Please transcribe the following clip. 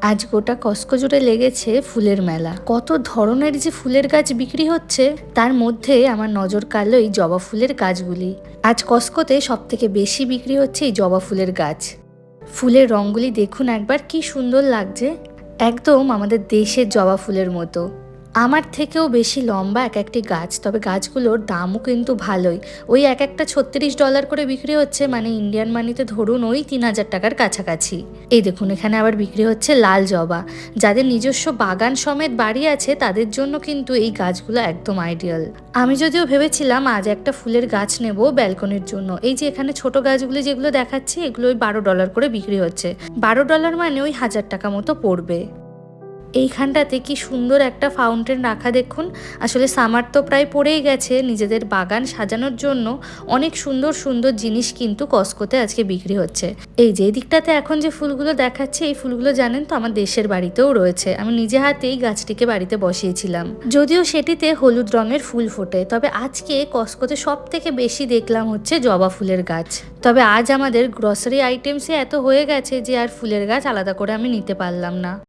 আজ গোটা কস্কো জুড়ে লেগেছে ফুলের মেলা। কত ধরনের যে ফুলের গাছ বিক্রি হচ্ছে, তার মধ্যে আমার নজর কাড়লো এই জবা ফুলের গাছগুলি। আজ কস্কোতে সব থেকে বেশি বিক্রি হচ্ছে এই জবা ফুলের গাছ। ফুলের রঙগুলি দেখুন একবার, কি সুন্দর লাগছে। একদম আমাদের দেশের জবা ফুলের মতো। আমার থেকেও বেশি লম্বা এক একটি গাছ, তবে গাছগুলোর দামও কিন্তু ভালোই। ওই এক একটা ছত্রিশ ডলার করে বিক্রি হচ্ছে মানে ইন্ডিয়ান মানিতে ধরুন ওই তিন হাজার টাকার কাছাকাছি। এই দেখুন, এখানে আবার বিক্রি হচ্ছে লাল জবা। যাদের নিজস্ব বাগান সমেত বাড়ি আছে, তাদের জন্য কিন্তু এই গাছগুলো একদম আইডিয়াল আমি যদিও ভেবেছিলাম আজ একটা ফুলের গাছ নেব ব্যালকনির জন্য। এই যে এখানে ছোট গাছগুলি যেগুলো দেখাচ্ছি, এগুলো ওই বারো ডলার করে বিক্রি হচ্ছে। বারো ডলার মানে ওই হাজার টাকা মতো পড়বে। এইখানটাতে কি সুন্দর একটা ফাউন্টেন রাখা দেখুন। আসলে সামার তো প্রায় পড়েই গেছে, নিজেদের বাগান সাজানোর জন্য অনেক সুন্দর সুন্দর জিনিস কিন্তু কস্কোতে আজকে বিক্রি হচ্ছে। এই যে দিকটাতে এখন যে ফুলগুলো দেখাচ্ছে, এই ফুলগুলো জানেন তো আমার দেশের বাড়িতেও রয়েছে। আমি নিজে হাতেই গাছটিকে বাড়িতে বসিয়েছিলাম। যদিও সেটিতে হলুদ রঙের ফুল ফোটে, তবে আজকে কস্কোতে সব থেকে বেশি দেখলাম হচ্ছে জবা ফুলের গাছ। তবে আজ আমাদের গ্রসারি আইটেমসে এত হয়ে গেছে যে আর ফুলের গাছ আলাদা করে আমি নিতে পারলাম না।